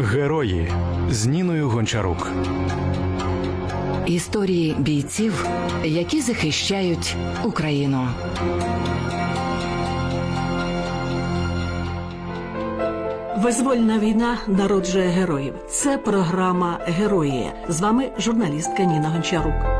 Герої з Ніною Гончарук. Історії бійців, які захищають Україну. Визвольна війна народжує героїв. Це програма Герої. З вами журналістка Ніна Гончарук.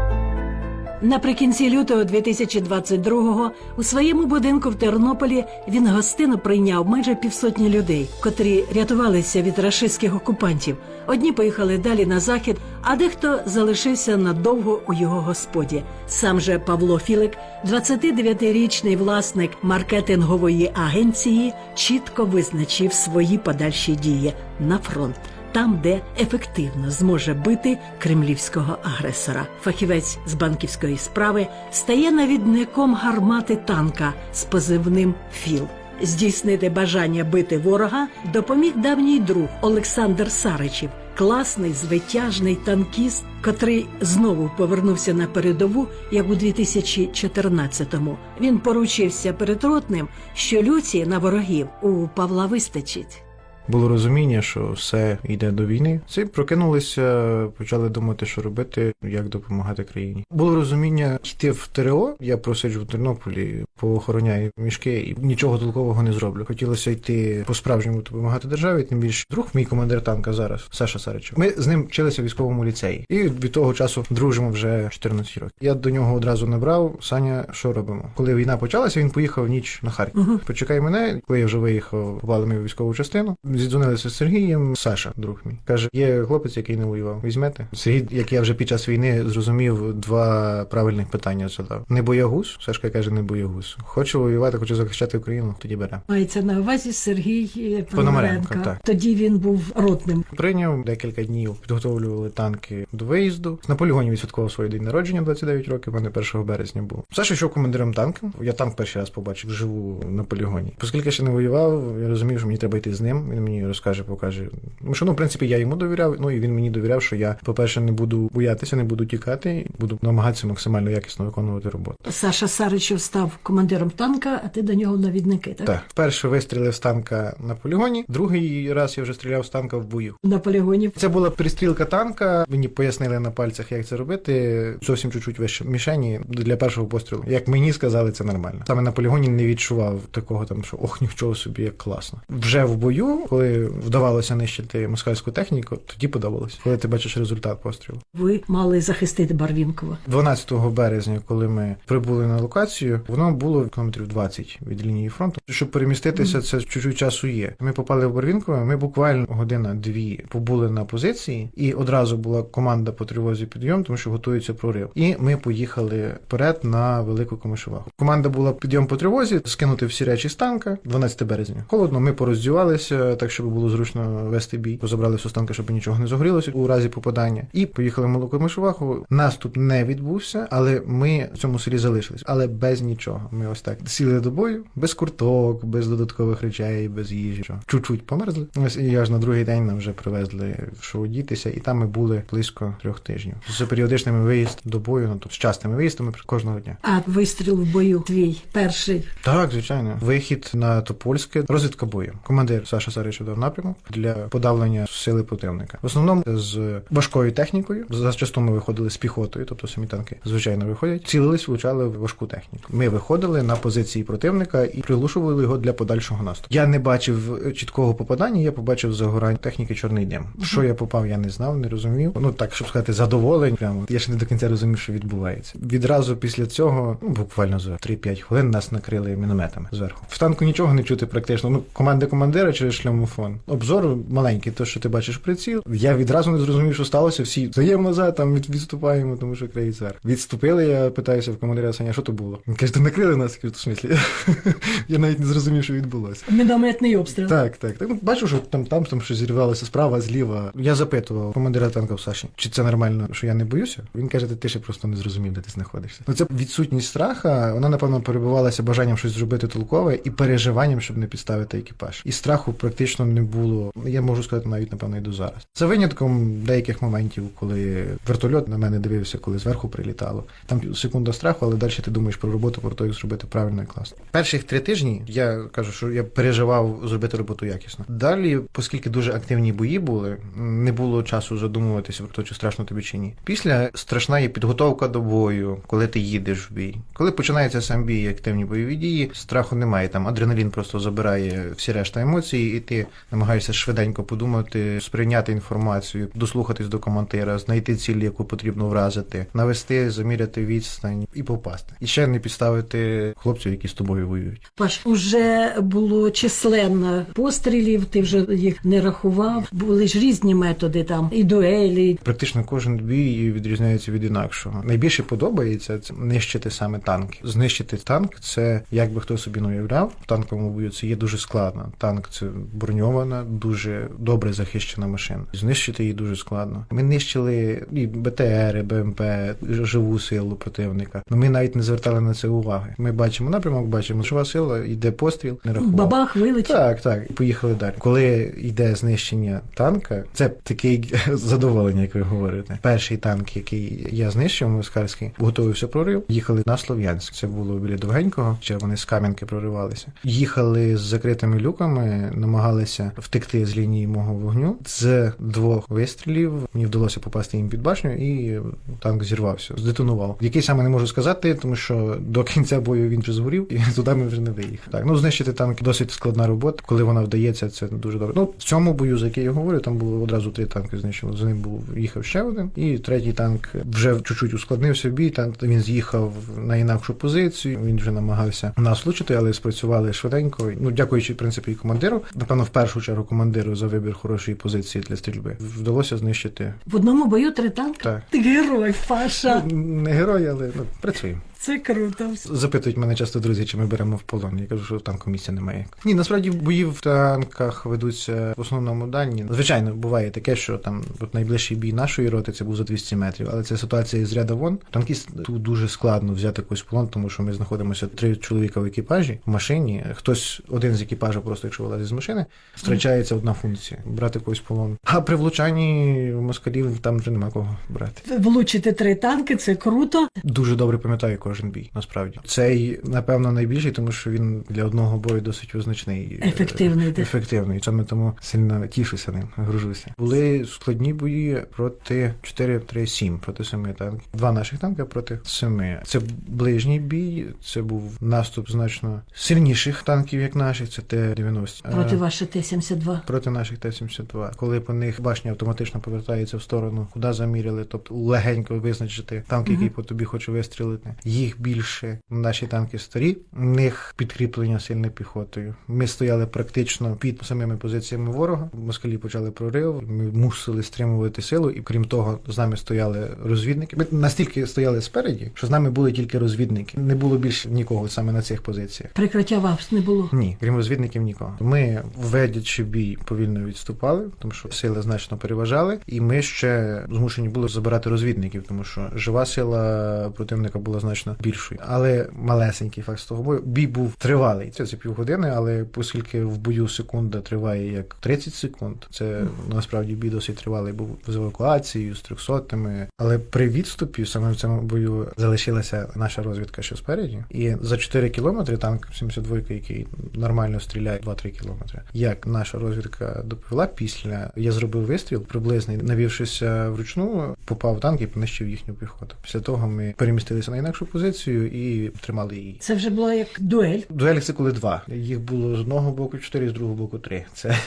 Наприкінці лютого 2022-го у своєму будинку в Тернополі він гостинно прийняв майже півсотні людей, котрі рятувалися від рашистських окупантів. Одні поїхали далі на захід, а дехто залишився надовго у його господі. Сам же Павло Філик, 29-річний власник маркетингової агенції, чітко визначив свої подальші дії на фронт там, де ефективно зможе бити кремлівського агресора. Фахівець з банківської справи стає навідником гармати танка з позивним Філ. Здійснити бажання бити ворога допоміг давній друг Олександр Саричів, класний звитяжний танкіст, котрий знову повернувся на передову, як у 2014-му. Він поручився перед ротним, що люці на ворогів у Павла вистачить. Було розуміння, що все йде до війни. Всі прокинулися, почали думати, що робити, як допомагати країні. Було розуміння йти в ТРО. Я просиджу в Тернополі, поохороняю мішки і нічого толкового не зроблю. Хотілося йти по справжньому допомагати державі. Тим більше друг, мій командир танка зараз, Саша Саричев. Ми з ним вчилися в військовому ліцеї, і від того часу дружимо вже 14 років. Я до нього одразу набрав. Саня, що робимо? Коли війна почалася, він поїхав ніч на Харків. Почекай мене, коли я вже виїхав, попали ми в військову частину. Зідзвонилися з Сергієм. Саша, друг мій, каже: є хлопець, який не воював. Візьмете? Сергій, як я вже під час війни зрозумів, два правильних питання задав. Не боягуз. Сашка каже, не боягуз. Хочу воювати, хочу захищати Україну. Тоді бере. Мається на увазі Сергій Пономаренко, так. Тоді він був ротним. Прийняв декілька днів, підготовлювали танки до виїзду. На полігоні відсвяткував своє день народження 29 років. У мене 1 березня був. Саша йшов командиром танка. Я танк перший раз побачив вживу на полігоні. Оскільки я ще не воював, я розумів, що мені треба йти з ним. Він мені розкаже, покаже. Ну що ну, в принципі, я йому довіряв. Ну і він мені довіряв, що я, по-перше, не буду боятися, не буду тікати, буду намагатися максимально якісно виконувати роботу. Саша Саричев став командиром танка, а ти до нього навідники, так? Так, вперше вистрілив з танка на полігоні. Другий раз я вже стріляв з танка в бою. На полігоні. Це була пристрілка танка. Мені пояснили на пальцях, як це робити. Зовсім чуть-чуть вище мішені для першого пострілу. Як мені сказали, це нормально. Саме на полігоні не відчував такого там, що ох, нічого собі, як класно. Вже в бою, коли вдавалося нищити москальську техніку, тоді подобалось. Коли ти бачиш результат пострілу. Ви мали захистити Барвінкова. 12 березня, коли ми прибули на локацію, воно було кілометрів 20 від лінії фронту. Щоб переміститися, це чуть-чуть часу є. Ми попали в Барвінкове. Ми буквально година-дві побули на позиції, і одразу була команда по тривозі підйом, тому що готується прорив. І ми поїхали вперед на велику комишуваху. Команда була підйом по тривозі, скинути всі речі з танка. 12 березня. Холодно. Ми пороздівалися так, щоб було зручно вести бій. Позабрали все з танка, щоб нічого не загорілося у разі попадання. І поїхали в малу комишуваху. Наступ не відбувся, але ми в цьому селі залишились, але без нічого. Ми ось так сіли до бою, без курток, без додаткових речей, без їжі. що. Чуть-чуть померзли. Ось і аж на другий день нам вже привезли що одітися, і там ми були близько трьох тижнів. З періодичними виїзд до бою, ну тобто з частими виїздами кожного дня. А вистріл в бою твій перший. Так, звичайно. Вихід на Топольське, розвідка бою. Командир Саша Саричев дав напрямок для подавлення сили противника. В основному з важкою технікою. Зачасту ми виходили з піхотою, тобто самі танки звичайно виходять. Цілились, влучали в важку техніку. Ми виходили на позиції противника і приглушували його для подальшого наступу. Я не бачив чіткого попадання, я побачив загорань техніки чорний дим. Що я попав, я не знав, не розумів. Ну так, щоб сказати, задоволень. Прямо я ще не до кінця розумів, що відбувається. Відразу після цього, ну буквально за 3-5 хвилин, нас накрили мінометами зверху. В танку нічого не чути практично. Ну, команди командира через шлямофон. Обзор маленький, то що ти бачиш приціл. Я відразу не зрозумів, що сталося. Всі даємо назад, там відступаємо, тому що зверху. Відступили, я питаюся в командира Саня, що то було? Він каже, «Та накрили нас. Я в смислі? я навіть не зрозумів, що відбулося. Мінометний обстріл. Так, так. так. Ну, бачу, що там, там, там щось зірвалося справа, зліва. Я запитував командира танка в Саші, чи це нормально, що я не боюся. Він каже, ти, ще просто не зрозумів, де ти знаходишся. Ну це відсутність страха, вона напевно перебувалася бажанням щось зробити толкове і переживанням, щоб не підставити екіпаж. І страху практично. не було. Я можу сказати навіть напевно і до зараз. За винятком деяких моментів, коли вертольот на мене дивився, коли зверху прилітало. Там секунда страху, але далі ти думаєш про роботу, про як зробити правильно і класно. Перших три тижні я кажу, що я переживав зробити роботу якісно. Далі, оскільки дуже активні бої були, не було часу задумуватися про те, чи страшно тобі чи ні. Після страшна є підготовка до бою, коли ти їдеш в бій. Коли починається сам бій, активні бойові дії, страху немає. Там адреналін просто забирає всі решта емоцій, і ти намагаєшся швиденько подумати, сприйняти інформацію, дослухатись до командира, знайти ціль, яку потрібно вразити, навести, заміряти відстань і попасти. І ще не підставити хлопців, які з тобою воюють. Паш, уже було численно пострілів, ти вже їх не рахував. Були ж різні методи там, і дуелі. Практично кожен бій відрізняється від інакшого. Найбільше подобається це нищити саме танки. Знищити танк це як би хто собі не уявляв. В танковому бою це є дуже складно. Танк це броньована, дуже добре захищена машина. Знищити її дуже складно. Ми нищили і БТРи, БМП, живу силу противника. Ну ми навіть не звертали на це уваги. Ми бачимо напрямок, бачимо жива сила, йде постріл, не рахував. Бабах вилетів. Так, так, і поїхали далі. Коли йде знищення танка, це таке задоволення, як ви говорите. Перший танк, який я знищив, москальський, готувався прорив. Їхали на Слов'янськ. Це було біля Довгенького, ще вони з Кам'янки проривалися. Їхали з закритими люками, намагалися втекти з лінії мого вогню. З двох вистрілів мені вдалося попасти їм під башню, і танк зірвався, здетонував. Який саме не можу сказати, тому що до кінця бою він вже згорів, і туди ми вже не виїхали. Так, ну знищити танк досить складна робота. Коли вона вдається, це дуже добре. Ну в цьому бою, за який я говорю, там було одразу три танки знищено. За ним був їхав ще один, і третій танк вже чуть-чуть ускладнився бій. Там він з'їхав на інакшу позицію. Він вже намагався нас влучити, але спрацювали швиденько. Ну, дякуючи в принципі і командиру. Напевно, в першу чергу командиру за вибір хорошої позиції для стрільби. Вдалося знищити. В одному бою три танки. Так. Ти герой, Паша. Не герой, але ну працюємо. Це круто. Запитують мене часто друзі, чи ми беремо в полон. Я кажу, що там комісія немає. Ні, насправді бої в танках ведуться в основному дані. Звичайно, буває таке, що там от найближчий бій нашої роти це був за 200 метрів, але це ситуація з ряда вон. Танкісту дуже складно взяти когось в полон, тому що ми знаходимося три чоловіка в екіпажі в машині. Хтось один з екіпажу, просто якщо вилазить з машини, втрачається одна функція брати когось в полон. А при влучанні москалів там вже нема кого брати. Влучити три танки це круто. Дуже добре пам'ятаю кожен бій, насправді. Цей, напевно, найбільший, тому що він для одного бою досить визначний. е, Ефективний. Ефективний. Саме тому сильно тішуся ним, гружуся. Були складні бої проти 4-3-7, проти семи танків. Два наших танка проти семи. Це ближній бій, це був наступ значно сильніших танків, як наших, це Т-90. Проти Е, вашої Т-72. Проти наших Т-72. Коли по них башня автоматично повертається в сторону, куди заміряли, тобто легенько визначити танк, який по тобі хоче вистрілити. Їх більше, наші танки старі, в них підкріплення сильне піхотою. Ми стояли практично під самими позиціями ворога. Москалі почали прорив. Ми мусили стримувати силу, і крім того, з нами стояли розвідники. Ми настільки стояли спереді, що з нами були тільки розвідники. Не було більше нікого саме на цих позиціях. Прикриття ВАПС не було. Ні, крім розвідників нікого. Ми, ведячи бій, повільно відступали, тому що сили значно переважали, і ми ще змушені були забирати розвідників, тому що жива сила противника була значно більшою. Але малесенький факт з того бою. Бій був тривалий. Це, це півгодини, але оскільки в бою секунда триває як 30 секунд, це насправді бій досить тривалий. Був з евакуацією, з трьохсотими. Але при відступі саме в цьому бою залишилася наша розвідка, що спереді, і за 4 кілометри танк 72, який нормально стріляє 2-3 кілометри. Як наша розвідка доповіла після, я зробив вистріл приблизний, навівшися вручну, попав в танк і понищив їхню піхоту. Після того ми перемістилися на інакшу позицію і тримали її. Це вже було як дуель. Дуелі це коли два. Їх було з одного боку чотири, з другого боку три. Це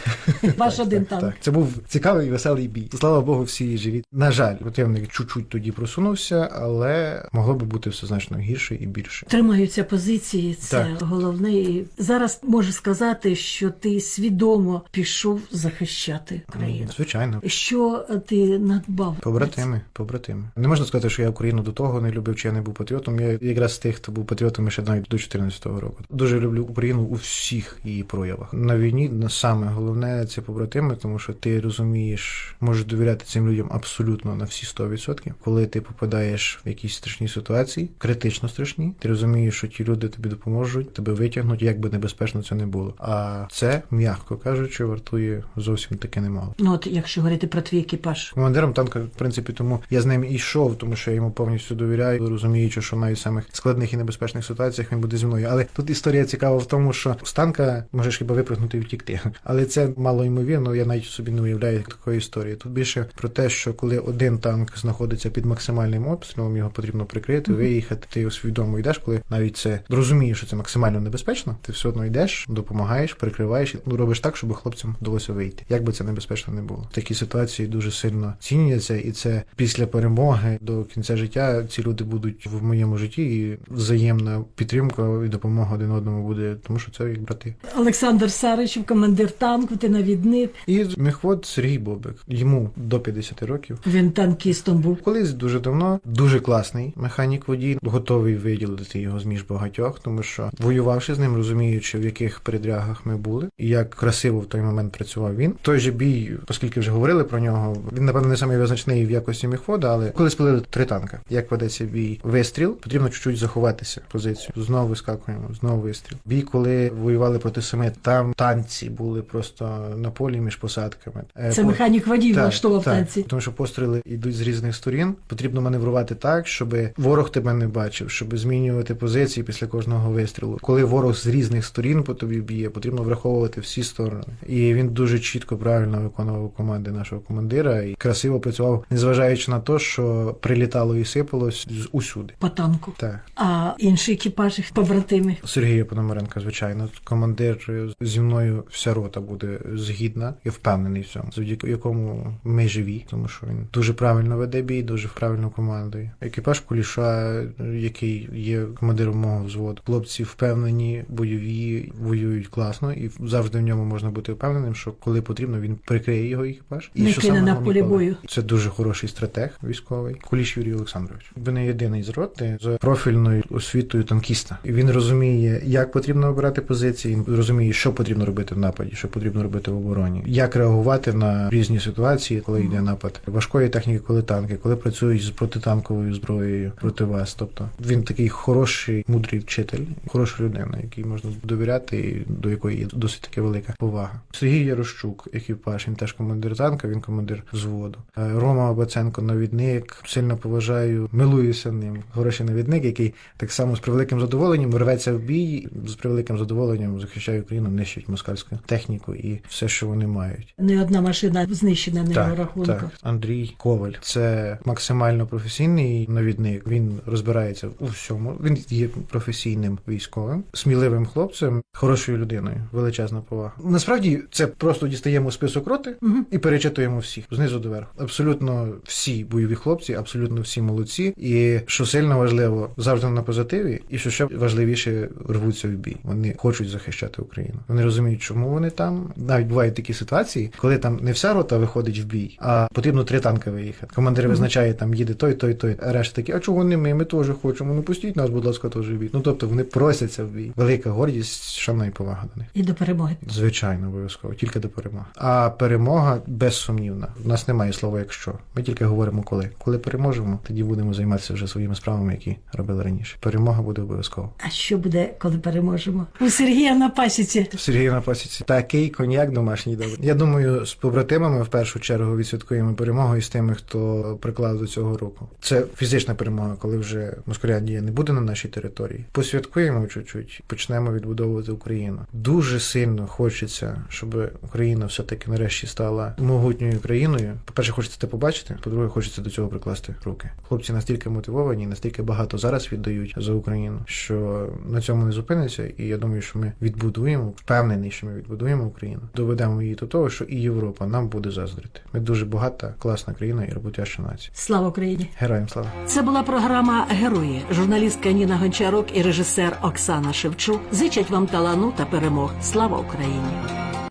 Ваш так, один так, танк. Так, це був цікавий і веселий бій. Слава Богу, всі живі. На жаль, противник чуть-чуть тоді просунувся, але могло би бути все значно гірше і більше. Тримаються позиції, це Так. головне. І зараз можу сказати, що ти свідомо пішов захищати країну. Звичайно. Що ти надбав? Побратими, побратими. Не можна сказати, що я Україну до того не любив, чи я не був патріотом. Я якраз з тих, хто був патріотом ще навіть до 14-го року. Дуже люблю Україну у всіх її проявах. На війні на саме головне це побратими, тому що ти розумієш, можеш довіряти цим людям абсолютно на всі 100%. Коли ти попадаєш в якісь страшні ситуації, критично страшні, ти розумієш, що ті люди тобі допоможуть, тебе витягнуть, як би небезпечно це не було. А це, м'яко кажучи, вартує зовсім таки немало. Ну от якщо говорити про твій екіпаж. Командиром танка, в принципі, тому я з ним і йшов, тому що я йому повністю довіряю, розуміючи, що навіть в самих складних і небезпечних ситуаціях він буде зі мною. Але тут історія цікава в тому, що з танка можеш хіба випрыгнути і втікти. Але це мало ймовірно. Я навіть собі не уявляю такої історії. Тут більше про те, що коли один танк знаходиться під максимальним обстрілом, його потрібно прикрити, виїхати. Ти свідомо йдеш, коли навіть це розумієш, що це максимально небезпечно. Ти все одно йдеш, допомагаєш, прикриваєш, ну робиш так, щоб хлопцям вдалося вийти. Як би це небезпечно не було. Такі ситуації дуже сильно ціняться, і це після перемоги до кінця життя ці люди будуть в моєму житті, і взаємна підтримка і допомога один одному буде, тому що це як брати. Олександр Саричев, командир танку, ти навідник. І мехвод Сергій Бобик. Йому до 50 років. Він танкістом був. Колись дуже давно, дуже класний механік водій, готовий виділити його з між багатьох, тому що воювавши з ним, розуміючи, в яких передрягах ми були, і як красиво в той момент працював він. Той же бій, оскільки вже говорили про нього, він напевно не самий визначний в якості міхвода, але коли спалили три танка, як ведеться бій вистріл, потрібно чуть-чуть заховатися позицію. Знову вискакуємо, знову вистріл. Бій, коли воювали проти семи, там танці були просто на полі між посадками. Е, Це по- механік водій влаштував так, танці. Тому що постріли йдуть з різних сторін. Потрібно маневрувати так, щоб ворог тебе не бачив, щоб змінювати позиції після кожного вистрілу. Коли ворог з різних сторін по тобі б'є, потрібно враховувати всі сторони. І він дуже чітко правильно виконував команди нашого командира і красиво працював, незважаючи на те, що прилітало і сипалось з усюди. По танку. Так. А інші екіпажі, побратими. Сергія Пономаренка, звичайно, командир зі мною вся рота буде згідна. Я впевнений в цьому, завдяки якому ми живі, тому що він дуже правильно веде бій, дуже правильно командує. Екіпаж Куліша, який є командиром мого взводу, хлопці впевнені, бойові, воюють класно, і завжди в ньому можна бути впевненим, що коли потрібно, він прикриє його екіпаж. І Не що саме на полі бою. Це дуже хороший стратег військовий. Куліш Юрій Олександрович. Він не єдиний з роти з профільною освітою танкіста. Він розуміє, як потрібно обирати позиції. Він розуміє, що потрібно робити в нападі, що потрібно робити в обороні, як реагувати на різні ситуації, коли йде напад важкої техніки, коли танки, коли працюють з протитанковою зброєю проти вас. Тобто він такий хороший, мудрий вчитель, хороша людина, якій можна довіряти, і до якої є досить таки велика повага. Сергій Ярощук, екіпаж, він теж командир танка, він командир взводу. Е, Рома Баценко, навідник, сильно поважаю, милуюся ним. Хороший навідник, який так само з превеликим задоволенням рветься в бій, з превеликим задоволенням захищає Україну, нищить москальську техніку і все, що вони мають. Не одна машина знищена на його Так, рахунку. так. Андрій Коваль це максимально професійний навідник. Він розбирається у всьому. Він є професійним військовим, сміливим хлопцем, хорошою людиною. Величезна повага. Насправді це просто дістаємо список роти і перечитуємо всіх знизу до верху. Абсолютно всі бойові хлопці, абсолютно всі молодці. І що сильно важливо, завжди на позитиві, і що ще важливіше рвуться в бій. Вони хочуть захищати Україну. Вони розуміють, чому вони там. Навіть бувають такі ситуації, коли там не вся рота виходить в бій, а потрібно три танки виїхати. Командир визначає, там їде той, той, той. А решта такі, а чого не ми? Ми теж хочемо. Ну пустіть нас, будь ласка, теж в бій. Ну тобто вони просяться в бій. Велика гордість, шана і повага до них. І до перемоги. Звичайно, обов'язково, тільки до перемоги. А перемога безсумнівна. У нас немає слова якщо. Ми тільки говоримо коли. Коли переможемо, тоді будемо займатися вже своїми справами, які робили раніше. Перемога буде обов'язково. А що буде, коли переможемо? У Сергія на пасіці. В Сергія на пасіці такий коньяк домашній добрий. Я думаю, з побратимами в першу чергу відсвяткуємо перемогу і з тими, хто приклав до цього року. Це фізична перемога, коли вже Москаляндія не буде на нашій території. Посвяткуємо чуть-чуть, почнемо відбудовувати Україну. Дуже сильно хочеться, щоб Україна все-таки нарешті стала могутньою країною. По-перше, хочеться це побачити. По-друге, хочеться до цього прикласти руки. Хлопці настільки мотивовані, настільки багато зараз віддають за Україну, що на цьому не зупиниться. І я думаю, що ми відбудуємо, впевнений, що ми відбудуємо Україну. Доведемо її до того, що і Європа нам буде заздрити. Ми дуже багата, класна країна і роботяща нація. Слава Україні! Героям слава! Це була програма Герої. Журналістка Ніна Гончарук і режисер Оксана Шевчук зичать вам талану та перемог. Слава Україні!